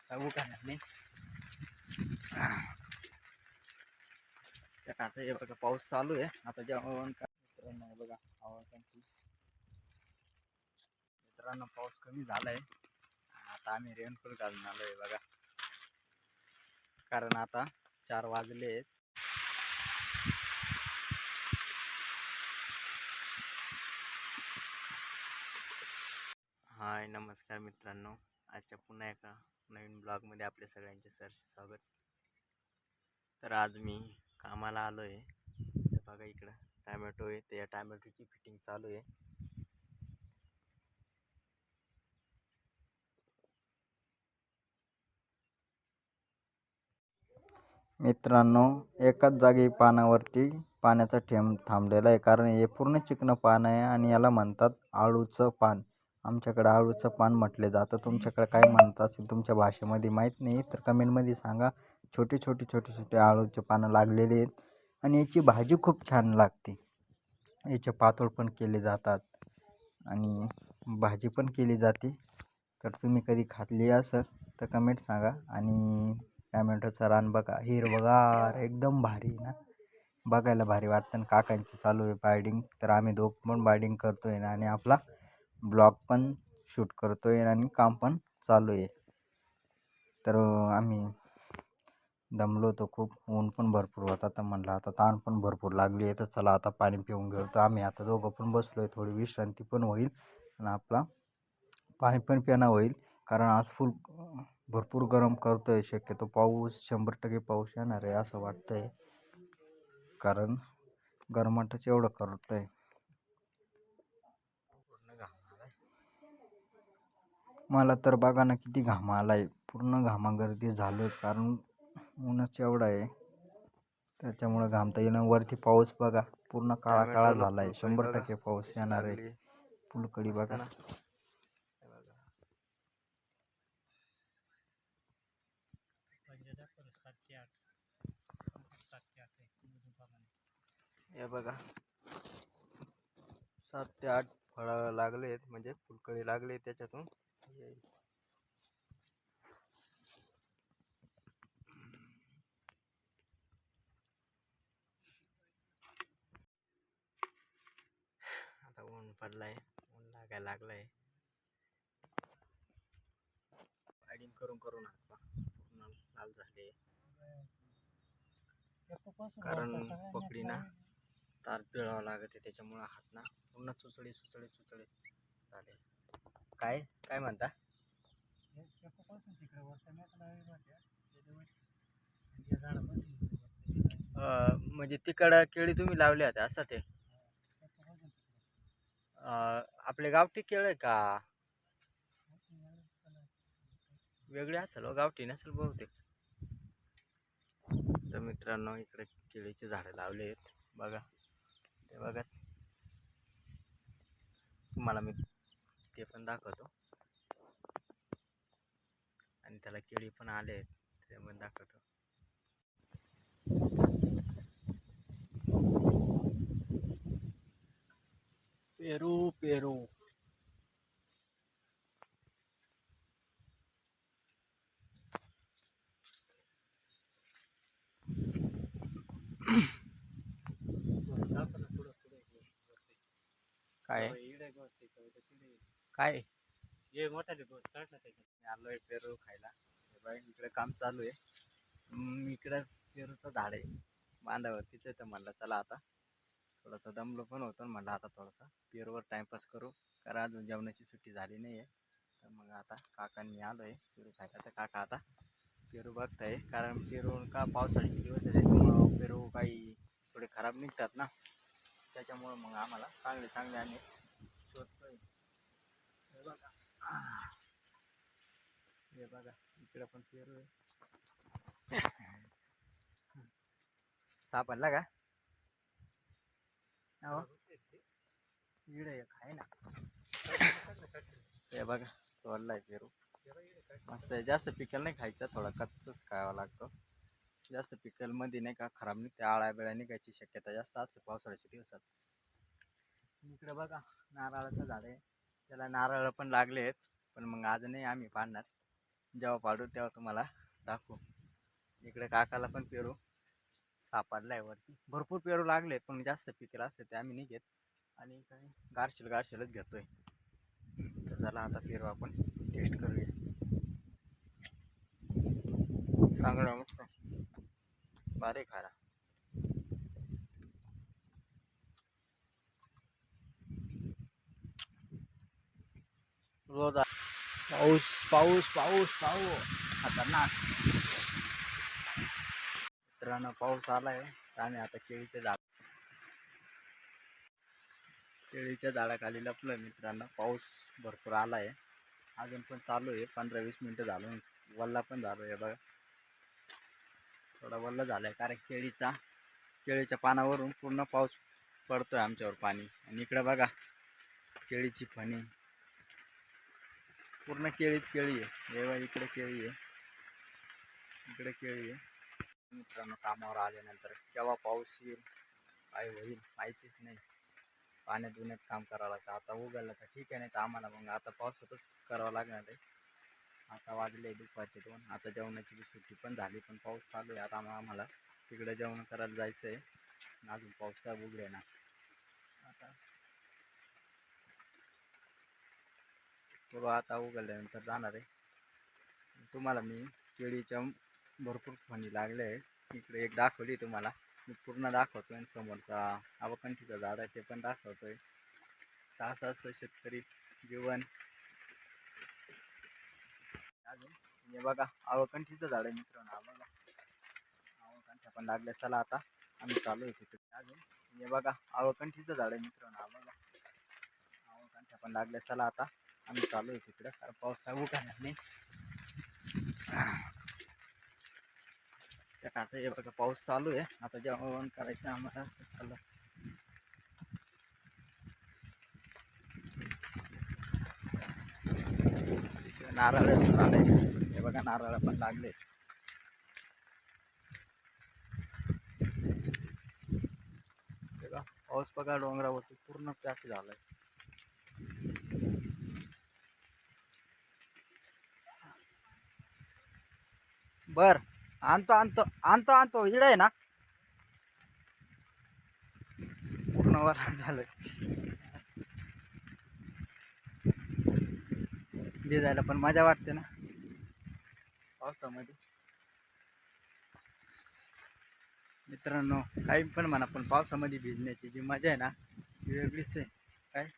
काय उघडणार नाही. तर आता हे बघा पाऊस चालू आहे. आता जेवण काय मित्रांनो बघा आवाज. मित्रांनो पाऊस कमी झालाय. आता आम्ही रेनकोट घालून आलोय बघा. कारण आता चार वाजले आहेत. हाय नमस्कार मित्रांनो. आजच्या पुन्हा एका नवीन ब्लॉगमध्ये आपल्या सगळ्यांचे सर स्वागत. तर आज मी कामाला आलो आहे तर बघा इकडं टॅमॅटो आहे. तर या टॅमॅटोची फिटिंग चालू आहे. मित्रांनो एकाच जागी पानावरती पाण्याचा थेंब थांबलेला आहे. कारण हे पूर्ण चिकनं पान आहे आणि याला म्हणतात आळूचं पान. आमच्याकडे आळूचं पान म्हटले जातं. तुमच्याकडे काय म्हणत असेल तुमच्या भाषेमध्ये माहीत नाही तर कमेंटमध्ये सांगा. छोटे छोटे छोटे छोटे आळूचे पानं लागलेले आहेत आणि याची भाजी खूप छान लागते. याचे पातोळ पण केले जातात आणि भाजी पण केली जाते. तर तुम्ही कधी खाल्ली असं तर कमेंट सांगा आणि टॅमॅटोचं रान बघा. हिरवगार एकदम भारी ना. बघायला भारी वाटतं. आणि काकांची चालू आहे बायडिंग तर आम्ही दोघ पण बायडिंग करतो आहे ना आणि आपला ब्लॉग पण शूट करतो आहे आणि काम पण चालू आहे तर आम्ही दमलो होतो खूप. ऊन पण भरपूर होता तर म्हणलं आता ताण पण भरपूर लागली आहे तर चला आता पाणी पिऊन घेऊ. तर आम्ही आता दोघं पण बसलो आहे थोडी विश्रांती पण होईल आणि आपला पाणी पण पिणं होईल. कारण आज फुल भरपूर गरम करतो आहे शक्यतो पाऊस शंभर टक्के पाऊस येणार आहे असं वाटतं आहे कारण गरमाटच एवढं करतं आहे मला तर बघा ना किती घाम आला आहे पूर्ण घामागर्दी झालो आहे कारण ऊनच एवढं आहे. त्याच्यामुळं घामता येणं वरती पाऊस बघा. पूर्ण काळा काळा झाला आहे शंभर टक्के पाऊस येणार आहे. फुलकडी बघा. हे बघा. सात ते आठ फळं लागले आहेत म्हणजे फुलकळी लागली त्याच्यातून. येईल. आता ऊन पडलाय ऊन लागायला लागलाय आयडिंग करून करून हात पा पूर्ण लाल झाले कारण पकडी ना तार पिळावं लागत आहे त्याच्यामुळं हात ना पूर्ण चुचळे चुचळे चुचळे झाले काय काय म्हणता? म्हणजे तिकडं केळी तुम्ही लावली होत्या असं ते? आपले गावठी केळ आहे का? वेगळे असेल हो गावठी नसेल बहुतेक. तर मित्रांनो इकडे केळीचे झाडं लावले आहेत. बघा ते बघा. तुम्हाला मी ते पण दाखवतो. आणि त्याला केळी पण आले आहेत ते पण दाखवतो. पेरू पेरू. काय? काय ये मोठाले दिवस काढ ना त्याच्यात. मी आहे पेरू खायला. हे बघ इकडे काम चालू आहे. हम्म, इकडं पेरूचं झाड आहे. बांधावरतीच आहे तर म्हणलं चला आता. थोडंसं दमलो पण होतो म्हणलं आता थोडंसं पेरूवर टाईमपास करू. कारण अजून जेवणाची सुट्टी झाली नाही आहे तर मग आता काकांनी आलो आहे पेरू खायला तर काका आता पेरू बघताय. कारण पेरू का पावसाळ्याचे दिवस आहे त्याच्यामुळं पेरू काही थोडे खराब निघतात ना. त्याच्यामुळं मग आम्हाला चांगले चांगले आणि बघा हे बघा इकडे पण पेरू सापडला का? हो. इकडे आहे ना. हे बघा तोडलाय पेरू. मस्त आहे. जास्त पिकल नाही खायचा थोडा कच्चच खावा लागतो. जास्त पिकलमध्ये नाही का खराब निघते आळ्या बिळ्या निघायची शक्यता जास्त असते पावसाळ्याच्या दिवसात. इकडे बघा नारळाचं झाड आहे. त्याला नारळ पण लागले आहेत पण मग आज नाही आम्ही पाडणार. जेव्हा पाडू तेव्हा तुम्हाला दाखवू. इकडे काकाला पण पेरू सापडलाय वरती. भरपूर पेरू लागले पण जास्त पिकेला असते ते आम्ही नाही घेत. आणि काही गारशील गारशीलच घेतोय. तर चला आता पेरू आपण टेस्ट करूया. चांगला मस्त. बारे खारा रोज पाऊस पाऊस पाऊस पाऊस. खतरनाक. मित्रांनो पाऊस आलाय. तर आम्ही आता केळीचे झाड केळीच्या झाडाखाली लपलोय मित्रांनो. पाऊस भरपूर आलाय. अजून पण चालू आहे. पंधरा वीस मिनटं झालो. वल्ला पण झालो आहे बघा. थोडा वल्ला झालाय कारण केळीचा केळीच्या पानावरून पूर्ण पाऊस पडतोय आमच्यावर पाणी. आणि इकडे बघा. केळीची फणी. पूर्ण केळीच केळी आहे. हे इकडे केळी आहे. इकडे केळी आहे. मित्रांनो कामावर आल्यानंतर केव्हा पाऊस येईल काय होईल माहितीच नाही. पाण्यात उन्हात काम करावं लागतं. आता उघडलं तर ठीक आहे नाही तर आम्हाला मग आता पावसातच करावं लागणार आहे. आता वाजले दुपारचे दोन. आता जेवणाची बी सुट्टी पण झाली पण पाऊस चालू आहे. आता आम्हाला तिकडे जेवण करायला जायचं आहे. अजून पाऊस काय उघडे ना आता बघू आता उघडल्यानंतर जाणार आहे. तुम्हाला मी केळीच्या भरपूर फणी लागले आहे इकडे एक दाखवली तुम्हाला. मी पूर्ण दाखवतो आणि समोरचा आवकंठीचं झाड आहे ते पण दाखवतो तर असं असतं शेतकरी जीवन. अजून हे बघा आवकंठीचं झाड आहे मित्रांनो बघा. आवकंठ्या पण लागल्या. चला आता आम्ही चालू आहे तिकडे. अजून हे बघा आवकंठीचं झाड आहे मित्रांनो बघा. आवकंठ्या पण लागल्या. चला आता. आम्ही चालू आहे तिकडे. कारण पाऊस काय उघडणार नाही. तर आता हे बघा पाऊस चालू आहे. आता जेवण करायचं आम्हाला चालू नारळाचं झाड आहे. हे बघा नारळ पण लागले. हे बघा, पाऊस बघा डोंगरावरती पूर्ण पॅक झालाय. बर आणतो आणतो आणतो आणतो इड आहे ना. पूर्ण वर झालं भिजायला पण मजा वाटते ना. पावसामध्ये. मित्रांनो काही पण म्हणा पण पावसामध्ये भिजण्याची जी मजा आहे ना ती वेगळीच आहे काय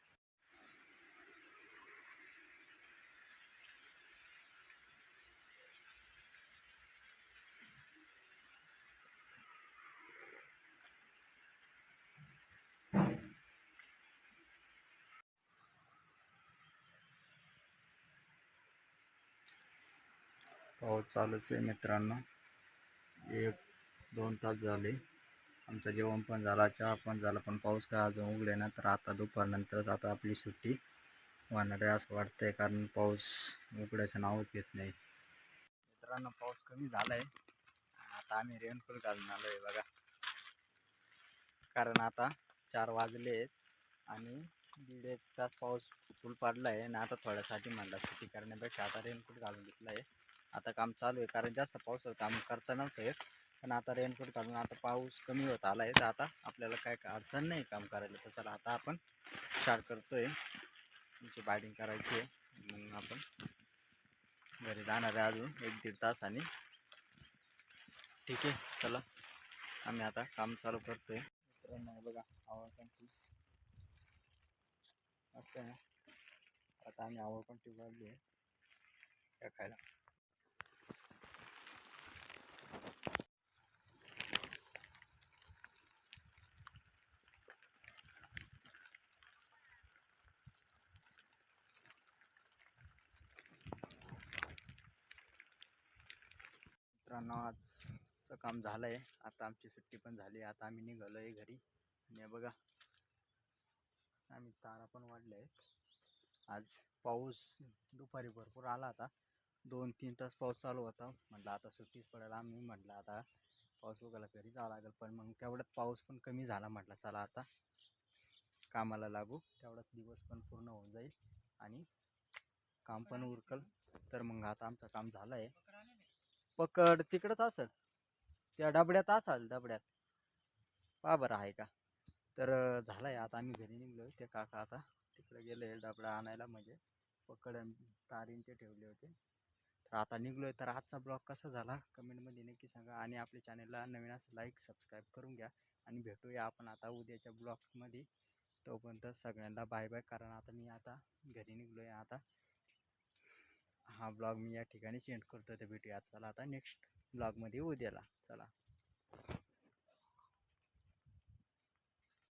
पाऊस चालूच आहे मित्रांनो. एक दोन तास झाले. आमचं जेवण पण झाला चहा पण झाला पण पाऊस काय अजून उघडे ना तर आता दुपारनंतरच आता आपली सुट्टी. होणार आहे असं वाटतंय कारण पाऊस उघड्याचं नावच घेत नाही. मित्रांनो पाऊस कमी झाला आहे आता आम्ही रेनकोट घालून आलो आहे बघा. कारण आता चार वाजले आहेत आणि दीड एक तास पाऊस फुल पडला आहे आणि आता थोड्यासाठी म्हणला सुट्टी करण्यापेक्षा आता रेनकोट घालून घेतला आहे आता काम चालू आहे कारण जास्त पाऊस काम करता नव्हतं येत. पण आता रेनकोट घालून आता पाऊस कमी होत आला आहे. तर आता आपल्याला काय काय अडचण नाही काम करायला. तर चला आता आपण स्टार्ट करतोय. तुमची बायडिंग करायची आहे. मग आपण घरी जाणार आहे अजून एक दीड तासाने. ठीक आहे चला. आम्ही आता काम चालू करतोय. मित्रांनो हे बघा आवडकंठी असं आहे. ना आता आम्ही आवडकंठी वाढली आहे त्या खायला. मित्रांनो आजचं काम झालं आहे आता आमची सुट्टी पण झाली. आता आम्ही निघालो आहे घरी. आणि बघा आम्ही तारा पण वाढल्या आहेत आज पाऊस दुपारी भरपूर आला आता दोन तीन तास पाऊस चालू होता. म्हटलं आता सुट्टीच पडायला आम्ही. म्हटलं आता पाऊस बघायला घरी जावं लागेल. पण मग तेवढ्यात पाऊस पण कमी झाला. म्हटलं चला आता कामाला लागू. तेवढाच दिवस पण पूर्ण होऊन जाईल. आणि काम पण उरकल. तर मग आता आमचं काम झालं आहे पकड. तिकडंच असेल. त्या डबड्यात असाल डबड्यात. पा बरं आहे का? तर झालं आहे आता आम्ही घरी निघलो ते काका आता तिकडे गेले डबडा आणायला. म्हणजे पकड आणि तारीन ते ठेवले होते. तर आता निघलोय. तर आजचा ब्लॉग कसा झाला? कमेंटमध्ये नक्की सांगा आणि आपल्या चॅनलला नवीन असं लाईक सबस्क्राईब करून घ्या आणि भेटूया आपण आता उद्याच्या ब्लॉगमध्ये तोपर्यंत सगळ्यांना बाय बाय कारण आता मी आता घरी निघलो आहे आता हा ब्लॉग मी या ठिकाणी सेंड करतो तर भेटूया. चला आता नेक्स्ट ब्लॉगमध्ये उद्याला. चला.